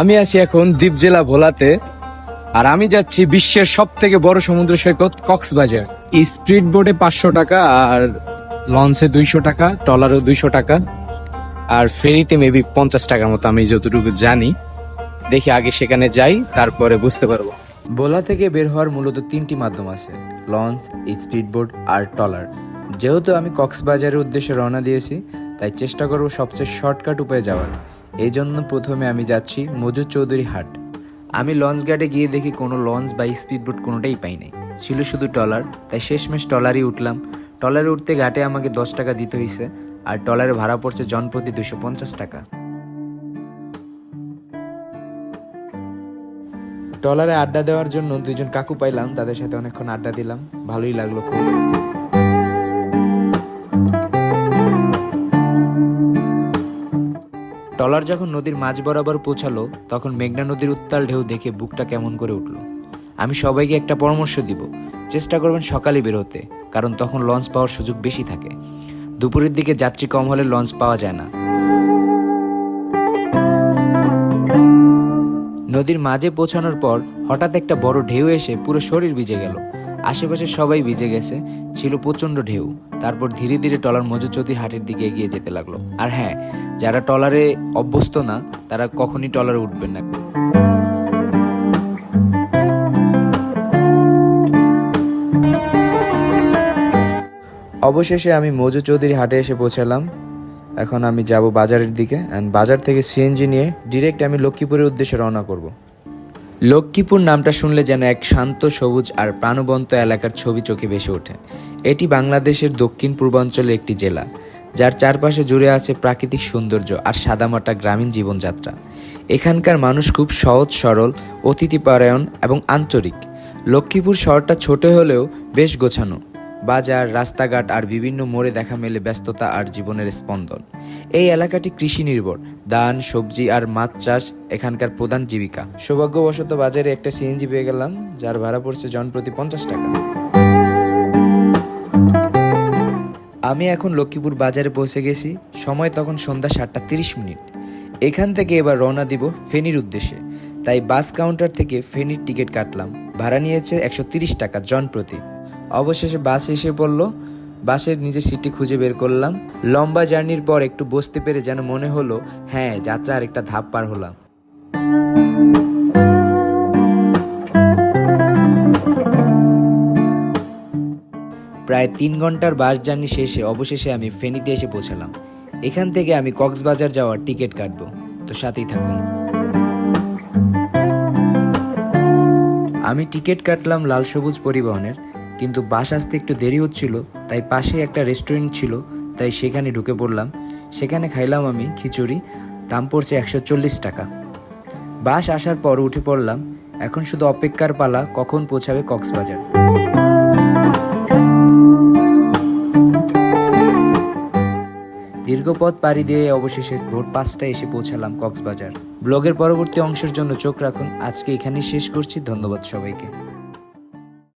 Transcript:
আমি আছি এখন দ্বীপ জেলা ভোলাতে, আর আমি যাচ্ছি বিশ্বের সব থেকে বড় সমুদ্র সৈকত কক্সবাজার। এই স্পিড বোটে পাঁচশো টাকা আর লঞ্চে দুইশো টাকা, ট্রলারও দুইশো টাকা, আর ফেরিতে মেবি পঞ্চাশ টাকার মতো, আমি যতটুকু জানি। দেখি আগে সেখানে যাই, তারপরে বুঝতে পারব। ভোলা থেকে বের হওয়ার মূলত তিনটি মাধ্যম আছে, লঞ্চ স্পিডবোট আর ট্রলার। যেহেতু আমি কক্সবাজারের উদ্দেশ্যে রওনা দিয়েছি তাই চেষ্টা করব সবচেয়ে শর্টকাট উপায়ে যাওয়ার। এই জন্য প্রথমে আমি যাচ্ছি মজুদ চৌধুরী হাট। আমি লঞ্চ ঘাটে গিয়ে দেখি কোনো লঞ্চ বা স্পিডবোট কোনোটাই পাই নাই। ছিল শুধু ট্রলার, তাই শেষমেশ ট্রলারই উঠলাম। ট্রলারে উঠতে ঘাটে আমাকে দশ টাকা দিতে হয়েছে আর ট্রলারে ভাড়া পড়ছে জনপ্রতি দুশো পঞ্চাশ টাকা। ট্রলারে আড্ডা দেওয়ার জন্য দুজন কাকু পাইলাম, তাদের সাথে অনেকক্ষণ আড্ডা দিলাম। ভালোই লাগল খুব। ট্রলার যখন নদীর মাঝ বরাবর পৌঁছালো, তখন মেঘনা নদীর উত্তাল ঢেউ দেখে বুকটা কেমন করে উঠল। আমি সবাইকে একটা পরামর্শ দিব, চেষ্টা করবেন সকালে বেরোতে, কারণ তখন লঞ্চ পাওয়ার সুযোগ বেশি থাকে। দুপুরের দিকে যাত্রী কম হলে লঞ্চ পাওয়া যায় না। নদীর মাঝে পৌঁছানোর পর হঠাৎ একটা বড় ঢেউ এসে পুরো শরীর ভিজে গেল। আশেপাশে সবাই ভিজে গেছে, ছিল প্রচণ্ড ঢেউ। তারপর ধীরে ধীরে টলার মজুচৌধুরী হাটের দিকে এগিয়ে যেতে লাগল। আর হ্যাঁ যারা টলারে অভ্যস্ত না, তারা কখনই টলারে উঠবেন না। অবশেষে আমি মজু চৌধুরী হাটে এসে পৌঁছালাম। এখন আমি যাব বাজারের দিকে অ্যান্ড বাজার থেকে সিএনজি নিয়ে ডিরেক্ট আমি লক্ষ্মীপুরের উদ্দেশ্যে রওনা করব। লক্ষ্মীপুর নামটা শুনলে যেন এক শান্ত, সবুজ আর প্রাণবন্ত এলাকার ছবি চোখে ভেসে ওঠে। এটি বাংলাদেশের দক্ষিণ পূর্বাঞ্চলের একটি জেলা, যার চারপাশে জুড়ে আছে প্রাকৃতিক সৌন্দর্য আর সাদামাটা গ্রামীণ জীবনযাত্রা। এখানকার মানুষ খুব সহজ, সরল, অতিথিপরায়ণ এবং আন্তরিক। লক্ষ্মীপুর শহরটা ছোট হলেও বেশ গোছানো। বাজার, রাস্তাঘাট আর বিভিন্ন মোড়ে দেখা মেলে ব্যস্ততা আর জীবনের স্পন্দন। এই এলাকাটি কৃষি নির্ভর। ধান, সবজি আর মাছ চাষ এখানকার প্রধান জীবিকা। সৌভাগ্যবশত বাজারে একটা সিএনজি পেয়ে গেলাম, যার ভাড়া পড়ছে জনপ্রতি পঞ্চাশ টাকা। আমি এখন লক্ষ্মীপুর বাজারে পৌঁছে গেছি। সময় তখন সন্ধ্যা সাতটা তিরিশ মিনিট। এখান থেকে এবার রওনা দিব ফেনীর উদ্দেশ্যে। তাই বাস কাউন্টার থেকে ফেনীর টিকিট কাটলাম। ভাড়া নিয়েছে একশো টাকা জন প্রতি। অবশেষে বাস এসে পড়ল। বাসের নিজের সিটটি খুঁজে বের করলাম। লম্বা জার্নির পর একটু বসতে পেরে যেন মনে হলো হ্যাঁ যাত্রা আর একটা ধাপ পার হলাম। প্রায় তিন ঘণ্টার বাস জার্নি শেষে অবশেষে আমি ফেনীতে এসে পৌঁছালাম। এখান থেকে আমি কক্সবাজার যাওয়ার টিকিট কাটবো। তো সাথেই থাকুন। আমি টিকিট কাটলাম লাল সবুজ পরিবহনের। কিন্তু বাস আসতে একটু দেরি হচ্ছিল, তাই পাশে একটা রেস্টুরেন্ট ছিল, তাই সেখানে ঢুকে পড়লাম। সেখানে খাইলাম আমি খিচুড়ি, দাম পড়ছে একশো চল্লিশ টাকা। বাস আসার পর উঠে পড়লাম, এখন শুধু অপেক্ষার পালা, কখন পৌঁছাবে কক্সবাজার। দীর্ঘ পথ পাড়ি দিয়ে অবশেষে ভোর পাঁচটায় এসে পৌঁছালাম কক্সবাজার। ব্লগের পরবর্তী অংশের জন্য চোখ রাখুন। আজকে এখানেই শেষ করছি। ধন্যবাদ সবাইকে।